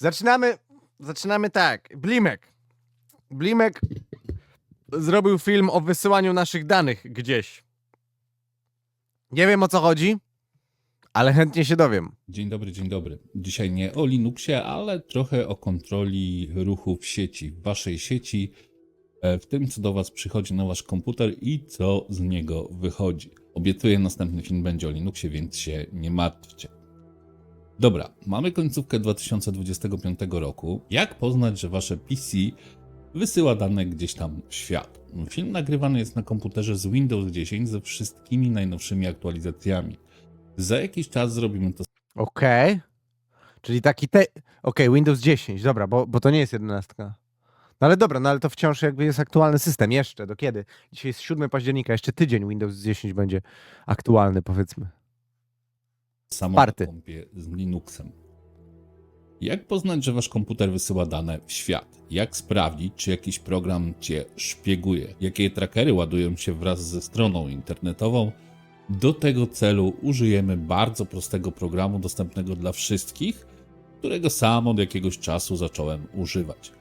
Zaczynamy, zaczynamy tak. Blimek. Blimek zrobił film o wysyłaniu naszych danych gdzieś. Nie wiem o co chodzi, ale chętnie się dowiem. Dzień dobry, dzień dobry. Dzisiaj nie o Linuxie, ale trochę o kontroli ruchu w sieci, w waszej sieci, e, w tym co do was przychodzi na wasz komputer i co z niego wychodzi. Obiecuję, następny film będzie o Linuxie, więc się nie martwcie. Dobra, mamy końcówkę 2025 roku. Jak poznać, że wasze PC wysyła dane gdzieś tam w świat? Film nagrywany jest na komputerze z Windows 10 ze wszystkimi najnowszymi aktualizacjami. Za jakiś czas zrobimy to Okej. Czyli taki te... Okej, Windows 10, dobra, bo, bo to nie jest 11. No ale dobra, no ale to wciąż jakby jest aktualny system. Jeszcze, do kiedy? Dzisiaj jest 7 października, jeszcze tydzień Windows 10 będzie aktualny, powiedzmy. Samo Party. na kompie z Linuxem. Jak poznać, że wasz komputer wysyła dane w świat? Jak sprawdzić, czy jakiś program cię szpieguje? Jakie trackery ładują się wraz ze stroną internetową? Do tego celu użyjemy bardzo prostego programu dostępnego dla wszystkich, którego sam od jakiegoś czasu zacząłem używać.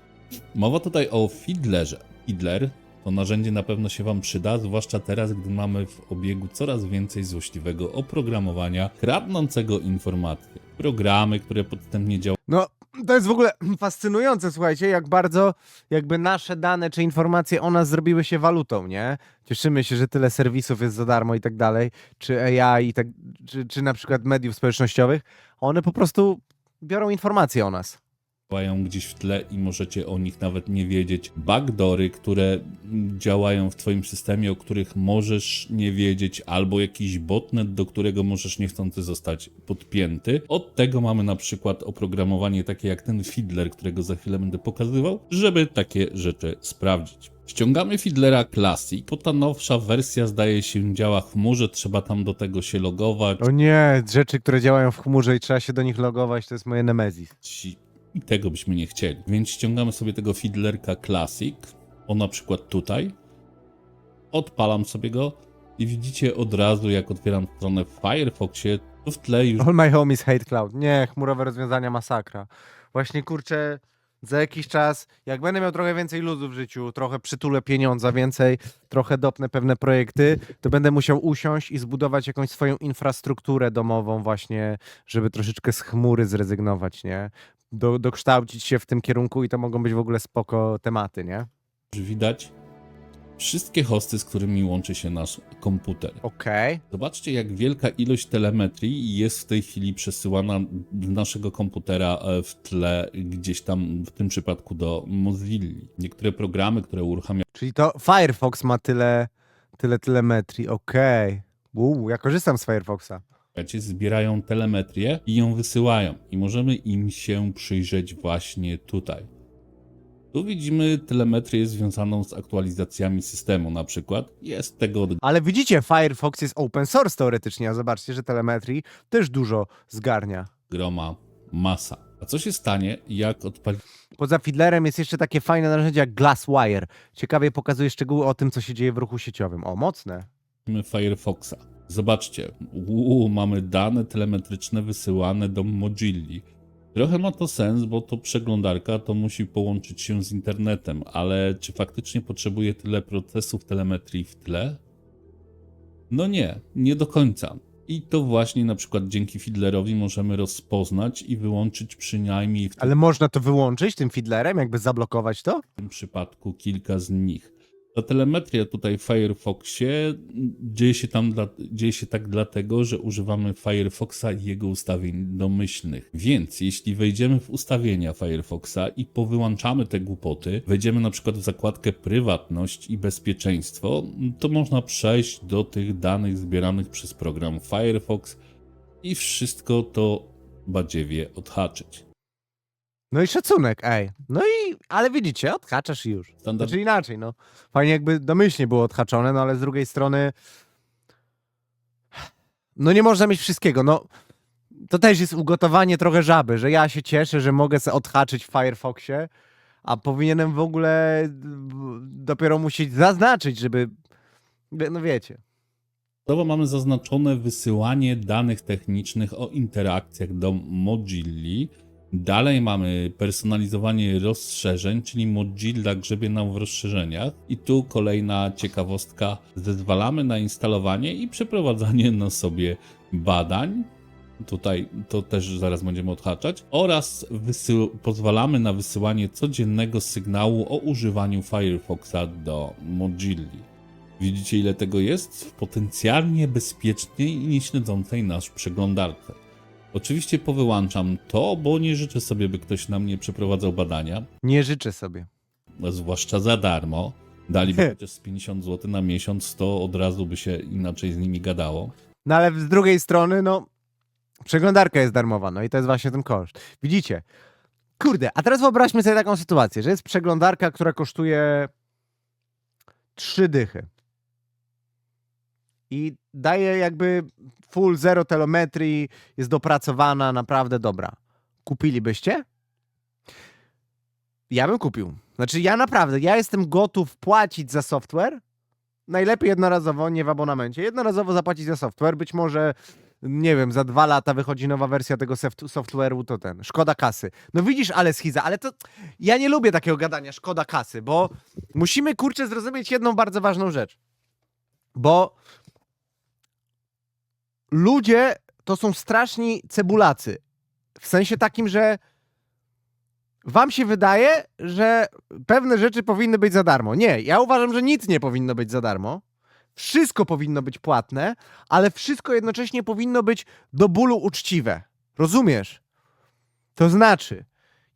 Mowa tutaj o Fiddlerze. Fiddler to narzędzie na pewno się Wam przyda, zwłaszcza teraz, gdy mamy w obiegu coraz więcej złośliwego oprogramowania kradnącego informacje. Programy, które podstępnie działają No, to jest w ogóle fascynujące, słuchajcie, jak bardzo jakby nasze dane czy informacje o nas zrobiły się walutą, nie? Cieszymy się, że tyle serwisów jest za darmo i tak dalej, czy AI, i tak, czy, czy na przykład mediów społecznościowych. One po prostu biorą informacje o nas. Gdzieś w tle i możecie o nich nawet nie wiedzieć. Backdory, które działają w Twoim systemie, o których możesz nie wiedzieć, albo jakiś botnet, do którego możesz niechcący zostać podpięty. Od tego mamy na przykład oprogramowanie takie jak ten Fiddler, którego za chwilę będę pokazywał, żeby takie rzeczy sprawdzić. Ściągamy Fiddlera Classic, bo ta nowsza wersja zdaje się działa w chmurze, trzeba tam do tego się logować. O nie, rzeczy, które działają w chmurze i trzeba się do nich logować, to jest moje Nemezis. ci- i tego byśmy nie chcieli. Więc ściągamy sobie tego Fiddlerka Classic, o na przykład tutaj, odpalam sobie go i widzicie od razu, jak otwieram stronę w Firefoxie, to w tle już All my home is hate cloud. Nie, chmurowe rozwiązania masakra. Właśnie kurczę, za jakiś czas, jak będę miał trochę więcej luzu w życiu, trochę przytulę pieniądza więcej, trochę dopnę pewne projekty, to będę musiał usiąść i zbudować jakąś swoją infrastrukturę domową właśnie, żeby troszeczkę z chmury zrezygnować, nie? Do, dokształcić się w tym kierunku i to mogą być w ogóle spoko tematy, nie? widać wszystkie hosty, z którymi łączy się nasz komputer. Okej. Zobaczcie, jak wielka ilość telemetrii jest w tej chwili przesyłana z naszego komputera e, w tle, gdzieś tam w tym przypadku do Mozilla. Niektóre programy, które uruchamiają Czyli to Firefox ma tyle, tyle telemetrii, okej. Uuu, ja korzystam z Firefoxa. Zbierają telemetrię i ją wysyłają. I możemy im się przyjrzeć właśnie tutaj. Tu widzimy telemetrię związaną z aktualizacjami systemu, na przykład. Jest tego Ale widzicie, Firefox jest open source teoretycznie, a zobaczcie, że telemetrii też dużo zgarnia. groma masa. A co się stanie, jak odpalimy Poza Fiddlerem jest jeszcze takie fajne narzędzie jak Glasswire. Ciekawie pokazuje szczegóły o tym, co się dzieje w ruchu sieciowym. O, mocne. Firefoxa? Zobaczcie, uuu, mamy dane telemetryczne wysyłane do Mozilli. Trochę ma to sens, bo to przeglądarka to musi połączyć się z internetem, ale czy faktycznie potrzebuje tyle procesów telemetrii w tle? No nie, nie do końca. I to właśnie na przykład dzięki Fiddlerowi możemy rozpoznać i wyłączyć przynajmniej w Ale można to wyłączyć tym Fiddlerem, jakby zablokować to? tym przypadku kilka z nich. Ta telemetria tutaj w Firefoxie dzieje się, tam dla, dzieje się tak dlatego, że używamy Firefoxa i jego ustawień domyślnych. Więc jeśli wejdziemy w ustawienia Firefoxa i powyłączamy te głupoty, wejdziemy na przykład w zakładkę prywatność i bezpieczeństwo, to można przejść do tych danych zbieranych przez program Firefox i wszystko to badziewie odhaczyć. No i szacunek, ej. No i, ale widzicie, odhaczasz i już. Standard Znaczy inaczej, no. Fajnie jakby domyślnie było odhaczone, no ale z drugiej strony no nie można mieć wszystkiego, no. To też jest ugotowanie trochę żaby, że ja się cieszę, że mogę sobie odhaczyć w Firefoxie, a powinienem w ogóle dopiero musieć zaznaczyć, żeby, no wiecie. Dodatkowo mamy zaznaczone wysyłanie danych technicznych o interakcjach do Mozilli. Dalej mamy personalizowanie rozszerzeń, czyli Mozilla grzebie nam w rozszerzeniach. I tu kolejna ciekawostka. Zezwalamy na instalowanie i przeprowadzanie na sobie badań. Tutaj to też zaraz będziemy odhaczać. Oraz pozwalamy na wysyłanie codziennego sygnału o używaniu Firefoxa do Mozilli. Widzicie ile tego jest w potencjalnie bezpiecznej i nieśledzącej nas przeglądarce. Oczywiście powyłączam to, bo nie życzę sobie, by ktoś na mnie przeprowadzał badania, Nie życzę sobie. zwłaszcza za darmo. Daliby chociaż z 50 zł na miesiąc, to od razu by się inaczej z nimi gadało. No ale z drugiej strony, no, przeglądarka jest darmowa, no i to jest właśnie ten koszt. Widzicie? Kurde, a teraz wyobraźmy sobie taką sytuację, że jest przeglądarka, która kosztuje trzy dychy. I daje jakby full zero telemetrii, jest dopracowana, naprawdę dobra. Kupilibyście? Ja bym kupił. Znaczy ja naprawdę, ja jestem gotów płacić za software, najlepiej jednorazowo, nie w abonamencie. Jednorazowo zapłacić za software. Być może, nie wiem, za dwa lata wychodzi nowa wersja tego software'u, to ten. Szkoda kasy. No widzisz, ale schiza, ale to. Ja nie lubię takiego gadania, szkoda kasy, bo musimy kurczę zrozumieć jedną bardzo ważną rzecz. Bo ludzie to są straszni cebulacy. W sensie takim, że wam się wydaje, że pewne rzeczy powinny być za darmo. Nie, ja uważam, że nic nie powinno być za darmo. Wszystko powinno być płatne, ale wszystko jednocześnie powinno być do bólu uczciwe. Rozumiesz? To znaczy,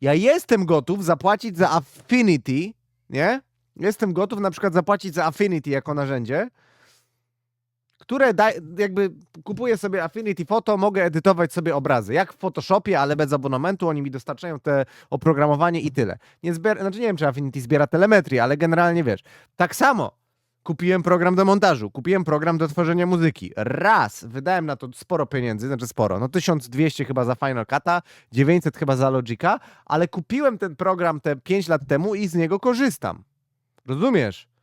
ja jestem gotów zapłacić za Affinity, nie? Jestem gotów na przykład zapłacić za Affinity jako narzędzie, które da, jakby kupuję sobie Affinity Photo, mogę edytować sobie obrazy, jak w Photoshopie, ale bez abonamentu, oni mi dostarczają te oprogramowanie i tyle. Nie zbiera, znaczy nie wiem, czy Affinity zbiera telemetrię, ale generalnie wiesz. Tak samo kupiłem program do montażu, kupiłem program do tworzenia muzyki. Raz wydałem na to sporo pieniędzy, znaczy sporo, no 1200 chyba za Final Cut'a, 900 chyba za Logica, ale kupiłem ten program te 5 lat temu i z niego korzystam. Rozumiesz?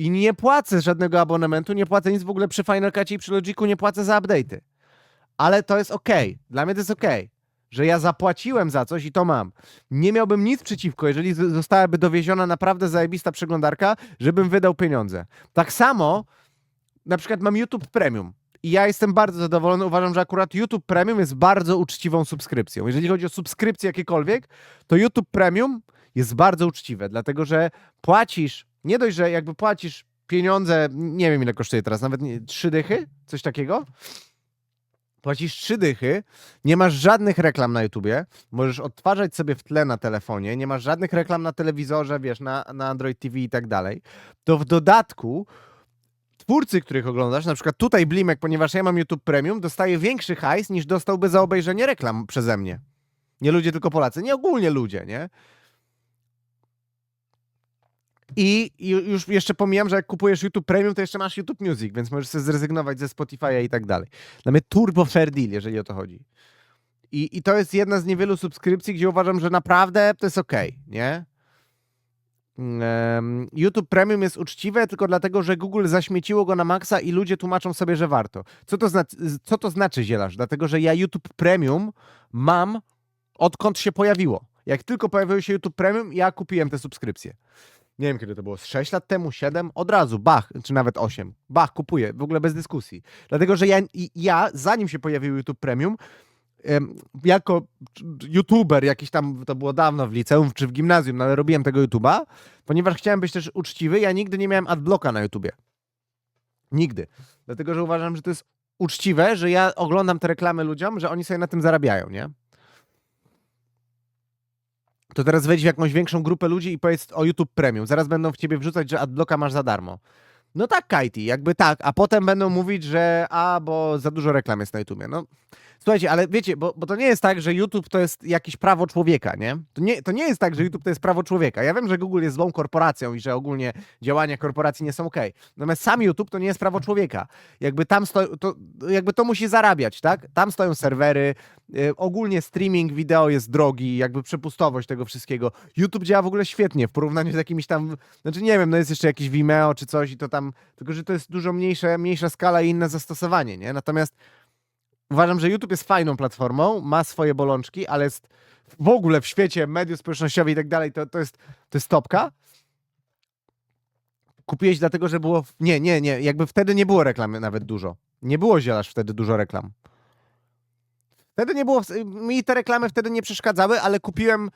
I nie płacę żadnego abonamentu, nie płacę nic w ogóle przy Final Cutie i przy Logiku, nie płacę za update'y. Ale to jest okej. Dla mnie to jest okej. Że ja zapłaciłem za coś i to mam. Nie miałbym nic przeciwko, jeżeli zostałaby dowieziona naprawdę zajebista przeglądarka, żebym wydał pieniądze. Tak samo na przykład mam YouTube Premium. I ja jestem bardzo zadowolony. Uważam, że akurat YouTube Premium jest bardzo uczciwą subskrypcją. Jeżeli chodzi o subskrypcje jakiekolwiek, to YouTube Premium jest bardzo uczciwe, dlatego że płacisz, nie dość, że jakby płacisz pieniądze, nie wiem ile kosztuje teraz, nawet nie, trzy dychy, coś takiego. Płacisz trzy dychy, nie masz żadnych reklam na YouTubie, możesz odtwarzać sobie w tle na telefonie, nie masz żadnych reklam na telewizorze, wiesz, na, na Android TV i tak dalej. To w dodatku twórcy, których oglądasz, na przykład tutaj Blimek, ponieważ ja mam YouTube Premium, dostaje większy hajs niż dostałby za obejrzenie reklam przeze mnie. Nie ludzie, tylko Polacy. Nie ogólnie ludzie, nie? I ju- już jeszcze pomijam, że jak kupujesz YouTube Premium, to jeszcze masz YouTube Music, więc możesz sobie zrezygnować ze Spotify'a i tak dalej. Dla mnie turbo fair deal, jeżeli o to chodzi. I, I to jest jedna z niewielu subskrypcji, gdzie uważam, że naprawdę to jest okej, nie? YouTube Premium jest uczciwe tylko dlatego, że Google zaśmieciło go na maksa i ludzie tłumaczą sobie, że warto. Co to, znaczy, co to znaczy? Dlatego, że ja YouTube Premium mam odkąd się pojawiło. Jak tylko pojawiło się YouTube Premium, ja kupiłem tę subskrypcję. Nie wiem, kiedy to było, z 6 lat temu, 7, od razu, bach, czy nawet 8. Bach, kupuję, w ogóle bez dyskusji. Dlatego, że ja, ja zanim się pojawił YouTube Premium, em, jako youtuber jakiś tam, to było dawno w liceum czy w gimnazjum, no ale robiłem tego YouTuba, ponieważ chciałem być też uczciwy, ja nigdy nie miałem adblocka na YouTubie. Nigdy. Dlatego, że uważam, że to jest uczciwe, że ja oglądam te reklamy ludziom, że oni sobie na tym zarabiają, nie? To teraz wejdź w jakąś większą grupę ludzi i powiedz o YouTube Premium. Zaraz będą w ciebie wrzucać, że adblocka masz za darmo. No tak, Kajti, jakby tak, a potem będą mówić, że a, bo za dużo reklam jest na YouTubie. No, słuchajcie, ale wiecie, bo, bo to nie jest tak, że YouTube to jest jakieś prawo człowieka, nie? To, nie? to nie jest tak, że YouTube to jest prawo człowieka. Ja wiem, że Google jest złą korporacją i że ogólnie działania korporacji nie są okej. Natomiast sam YouTube to nie jest prawo człowieka. Jakby tam sto, to, jakby to musi zarabiać, tak? Tam stoją serwery, y, ogólnie streaming wideo jest drogi, jakby przepustowość tego wszystkiego. YouTube działa w ogóle świetnie w porównaniu z jakimiś tam, znaczy nie wiem, no jest jeszcze jakiś Vimeo czy coś i to tam, tylko że to jest dużo mniejsze, mniejsza skala i inne zastosowanie, nie? Natomiast uważam, że YouTube jest fajną platformą, ma swoje bolączki, ale jest w ogóle w świecie mediów społecznościowych i tak dalej, to, to, jest, to jest topka. Kupiłeś dlatego, że było... Nie, nie, nie, jakby wtedy nie było reklamy nawet dużo. Nie było zielarz wtedy dużo reklam. Wtedy nie było... Mi te reklamy wtedy nie przeszkadzały, ale kupiłem...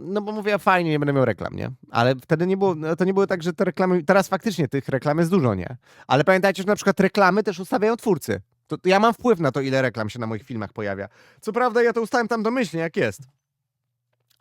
No bo mówię, fajnie, nie będę miał reklam, nie? Ale wtedy nie było, no to nie było tak, że te reklamy... Teraz faktycznie tych reklam jest dużo, nie? Ale pamiętajcie, że na przykład reklamy też ustawiają twórcy. To, to ja mam wpływ na to, ile reklam się na moich filmach pojawia. Co prawda ja to ustawiam tam domyślnie, jak jest.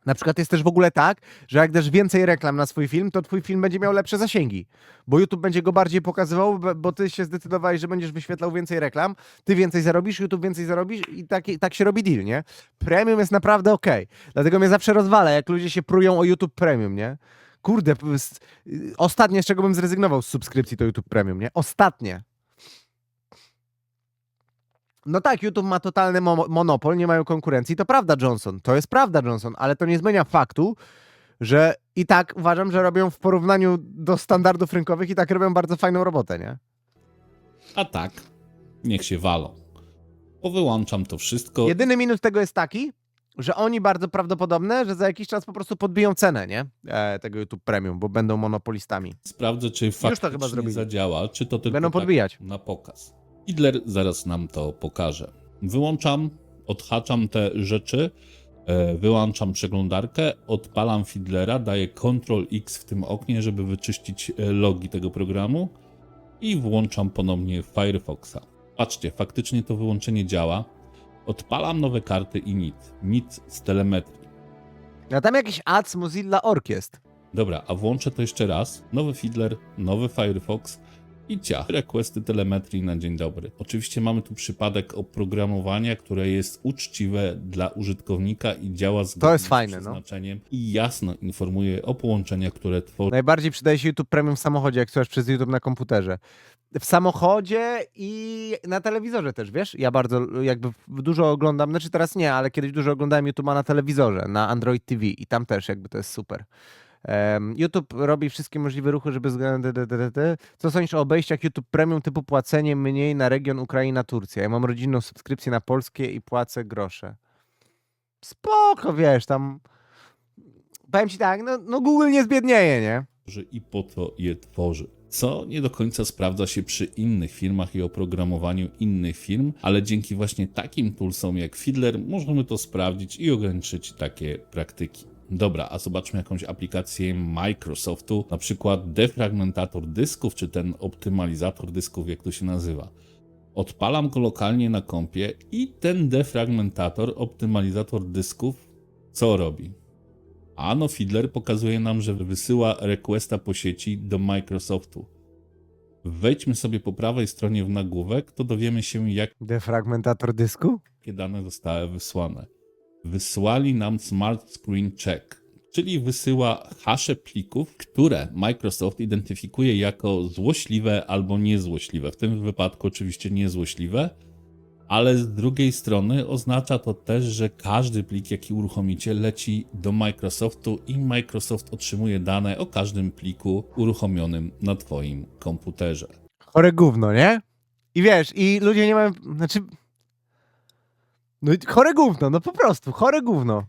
Na przykład jest też w ogóle tak, że jak dasz więcej reklam na swój film, to twój film będzie miał lepsze zasięgi. Bo YouTube będzie go bardziej pokazywał, bo- ty się zdecydowałeś, że będziesz wyświetlał więcej reklam, ty więcej zarobisz, YouTube więcej zarobisz i tak, tak się robi deal, nie? Premium jest naprawdę okej. Dlatego mnie zawsze rozwala, jak ludzie się prują o YouTube Premium, nie? Kurde, ostatnie, z czego bym zrezygnował z subskrypcji, to YouTube Premium, nie? Ostatnie. No tak, YouTube ma totalny mo- monopol, nie mają konkurencji. To prawda, Johnson. To jest prawda, Johnson, ale to nie zmienia faktu, że i tak uważam, że robią w porównaniu do standardów rynkowych i tak robią bardzo fajną robotę, nie? A tak, niech się walą. Powyłączam to wszystko. Jedyny minus tego jest taki, że oni bardzo prawdopodobne, że za jakiś czas po prostu podbiją cenę, nie? E, tego YouTube Premium, bo będą monopolistami. Sprawdzę, czy to chyba faktycznie zrobili. zadziała, czy to tylko Będą tak podbijać. na pokaz. Hitler zaraz nam to pokaże. Wyłączam, odhaczam te rzeczy, e, wyłączam przeglądarkę, odpalam Fiddlera, daję Ctrl X w tym oknie, żeby wyczyścić e, logi tego programu i włączam ponownie Firefoxa. Patrzcie, faktycznie to wyłączenie działa. Odpalam nowe karty i NIT. NIT z telemetrii. A tam jakiś ads Mozilla Org jest. Dobra, a włączę to jeszcze raz. Nowy Fiddler, nowy Firefox i ciach. Requesty telemetrii na dzień dobry. Oczywiście mamy tu przypadek oprogramowania, które jest uczciwe dla użytkownika i działa zgodnie jest fajne, z no. przeznaczeniem i jasno informuje o połączeniach, które tworzy. Najbardziej przydaje się YouTube Premium w samochodzie, jak słuchasz przez YouTube na komputerze. W samochodzie i na telewizorze też, wiesz? Ja bardzo jakby dużo oglądam, znaczy teraz nie, ale kiedyś dużo oglądałem YouTube'a na telewizorze, na Android TV i tam też jakby to jest super. YouTube robi wszystkie możliwe ruchy, żeby. Co sądzisz o obejściach YouTube Premium typu płacenie mniej na region Ukraina, Turcja? Ja mam rodzinną subskrypcję na polskie i płacę grosze. Spoko, wiesz, tam powiem ci tak, no, no Google nie zbiednieje, nie? i po to je tworzy. Co nie do końca sprawdza się przy innych firmach i oprogramowaniu innych firm, ale dzięki właśnie takim toolsom jak Fiddler możemy to sprawdzić i ograniczyć takie praktyki. Dobra, a zobaczmy jakąś aplikację Microsoftu, na przykład defragmentator dysków, czy ten optymalizator dysków, jak to się nazywa. Odpalam go lokalnie na kompie i ten defragmentator, optymalizator dysków, co robi? Ano Fiddler pokazuje nam, że wysyła requesta po sieci do Microsoftu. Wejdźmy sobie po prawej stronie w nagłówek, to dowiemy się, jakie Defragmentator dysku? dane zostały wysłane. Wysłali nam Smart Screen Check, czyli wysyła hasze plików, które Microsoft identyfikuje jako złośliwe albo niezłośliwe. W tym wypadku oczywiście niezłośliwe, ale z drugiej strony oznacza to też, że każdy plik, jaki uruchomicie, leci do Microsoftu i Microsoft otrzymuje dane o każdym pliku uruchomionym na Twoim komputerze. Chore gówno, nie? I wiesz, i ludzie nie mają, znaczy... No i chore gówno, no po prostu, chore gówno.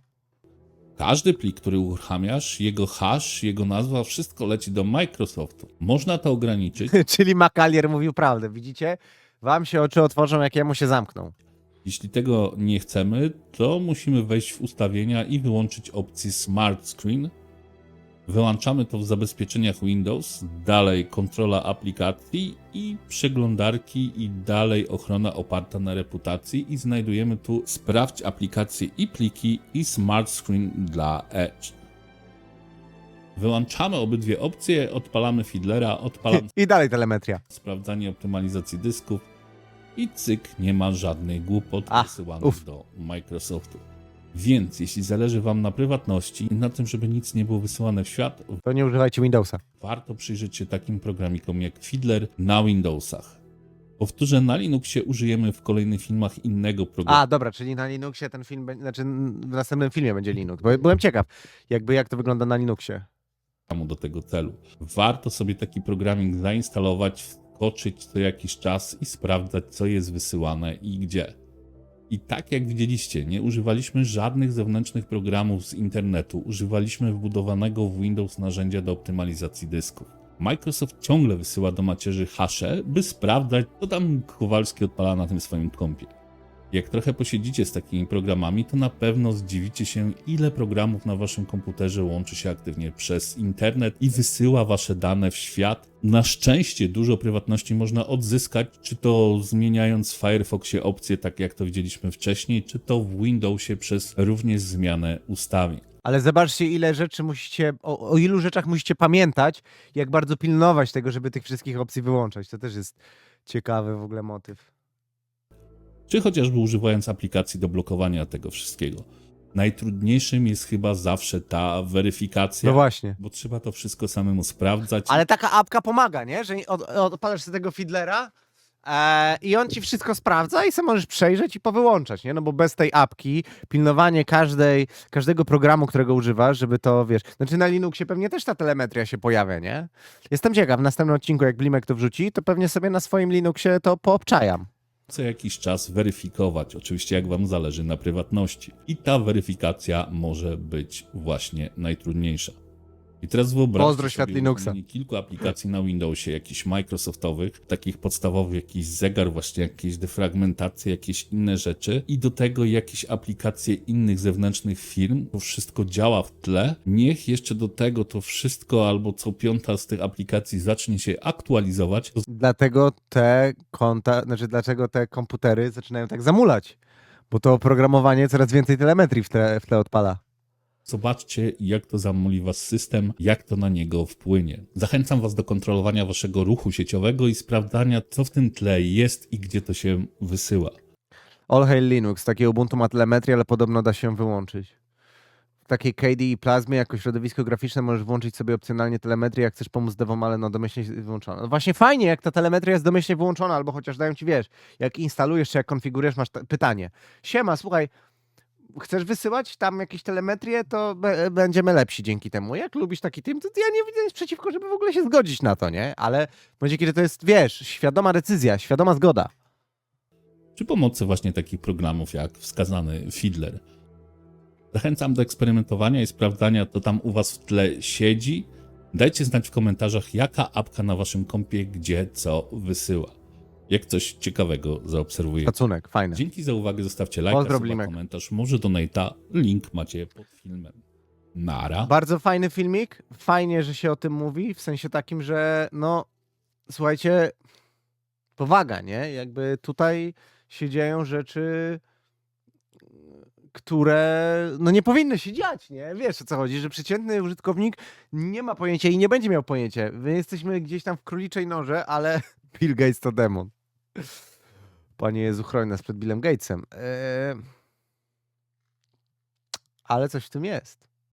Każdy plik, który uruchamiasz, jego hash, jego nazwa, wszystko leci do Microsoftu. Można to ograniczyć, Czyli Makalier mówił prawdę, widzicie? Wam się oczy otworzą, jak jemu się zamkną. Jeśli tego nie chcemy, to musimy wejść w ustawienia i wyłączyć opcję Smart Screen. Wyłączamy to w zabezpieczeniach Windows, dalej kontrola aplikacji i przeglądarki i dalej ochrona oparta na reputacji i znajdujemy tu sprawdź aplikacje i pliki i Smart Screen dla Edge. Wyłączamy obydwie opcje, odpalamy Fiddlera, odpalam I dalej telemetria. sprawdzanie optymalizacji dysków i cyk, nie ma żadnych głupot wysyłanych uf. do Microsoftu. Więc jeśli zależy Wam na prywatności i na tym, żeby nic nie było wysyłane w świat, To nie używajcie Windowsa. warto przyjrzeć się takim programikom jak Fiddler na Windowsach. Powtórzę, na Linuxie użyjemy w kolejnych filmach innego programu. A, dobra, czyli na Linuxie ten film, będzie, znaczy w następnym filmie będzie Linux, bo byłem ciekaw, jakby jak to wygląda na Linuxie. do tego celu. Warto sobie taki programik zainstalować w koczyć co jakiś czas i sprawdzać, co jest wysyłane i gdzie. I tak jak widzieliście, nie używaliśmy żadnych zewnętrznych programów z internetu, używaliśmy wbudowanego w Windows narzędzia do optymalizacji dysków. Microsoft ciągle wysyła do macierzy hasze, by sprawdzać, co tam Kowalski odpala na tym swoim kompie. Jak trochę posiedzicie z takimi programami, to na pewno zdziwicie się, ile programów na waszym komputerze łączy się aktywnie przez internet i wysyła wasze dane w świat. Na szczęście dużo prywatności można odzyskać, czy to zmieniając w Firefoxie opcje, tak jak to widzieliśmy wcześniej, czy to w Windowsie przez również zmianę ustawień. Ale zobaczcie, ile rzeczy musicie, o, o ilu rzeczach musicie pamiętać, jak bardzo pilnować tego, żeby tych wszystkich opcji wyłączać. To też jest ciekawy w ogóle motyw. Czy chociażby używając aplikacji do blokowania tego wszystkiego. Najtrudniejszym jest chyba zawsze ta weryfikacja, No właśnie. bo trzeba to wszystko samemu sprawdzać. Ale taka apka pomaga, nie? Że od, odpalasz sobie tego Fiddlera e, i on ci wszystko sprawdza i sobie możesz przejrzeć i powyłączać, nie? No bo bez tej apki pilnowanie każdej, każdego programu, którego używasz, żeby to, wiesz... Znaczy na Linuxie pewnie też ta telemetria się pojawia, nie? Jestem ciekaw, w następnym odcinku, jak Blimek to wrzuci, to pewnie sobie na swoim Linuxie to poobczajam. Co jakiś czas weryfikować, oczywiście jak Wam zależy na prywatności. I ta weryfikacja może być właśnie najtrudniejsza. I teraz wyobraźcie Pozdro, świat sobie Linuxa. kilku aplikacji na Windowsie, jakichś Microsoftowych, takich podstawowych, jakiś zegar, właśnie jakieś defragmentacje, jakieś inne rzeczy i do tego jakieś aplikacje innych zewnętrznych firm. To wszystko działa w tle. Niech jeszcze do tego to wszystko albo co piąta z tych aplikacji zacznie się aktualizować, Dlatego te konta, znaczy dlaczego te komputery zaczynają tak zamulać. Bo to oprogramowanie coraz więcej telemetrii w tle, w tle odpala. Zobaczcie, jak to zamuli was system, jak to na niego wpłynie. Zachęcam was do kontrolowania waszego ruchu sieciowego i sprawdzania, co w tym tle jest i gdzie to się wysyła. All Hail Linux, takie Ubuntu ma telemetrię, ale podobno da się wyłączyć. W takiej KDE i Plazmie jako środowisko graficzne możesz włączyć sobie opcjonalnie telemetrię, jak chcesz pomóc dewom, ale no domyślnie wyłączona. No właśnie fajnie, jak ta telemetria jest domyślnie wyłączona, albo chociaż dają ci, wiesz, jak instalujesz czy jak konfigurujesz, masz ta- pytanie. Siema, słuchaj, chcesz wysyłać tam jakieś telemetrię, to będziemy lepsi dzięki temu. Jak lubisz taki tym, to ja nie widzę nic przeciwko, żeby w ogóle się zgodzić na to, nie? Ale w momencie, kiedy to jest, wiesz, świadoma decyzja, świadoma zgoda. Przy pomocy właśnie takich programów jak wskazany Fiddler. Zachęcam do eksperymentowania i sprawdzania, co tam u was w tle siedzi. Dajcie znać w komentarzach, jaka apka na waszym kompie gdzie co wysyła. Jak coś ciekawego zaobserwujecie. Szacunek, fajne. Dzięki za uwagę, zostawcie lajka, Pozdro, suba, Blimek. komentarz, może donata, link macie pod filmem. Nara. Bardzo fajny filmik. Fajnie, że się o tym mówi, w sensie takim, że no, słuchajcie, powaga, nie? Jakby tutaj się dzieją rzeczy, które no nie powinny się dziać, nie? Wiesz o co chodzi, że przeciętny użytkownik nie ma pojęcia i nie będzie miał pojęcia. My jesteśmy gdzieś tam w króliczej norze, ale Bill Gates to demon. Panie Jezu, chroń nas przed Billem Gatesem. Eee... Ale coś w tym jest.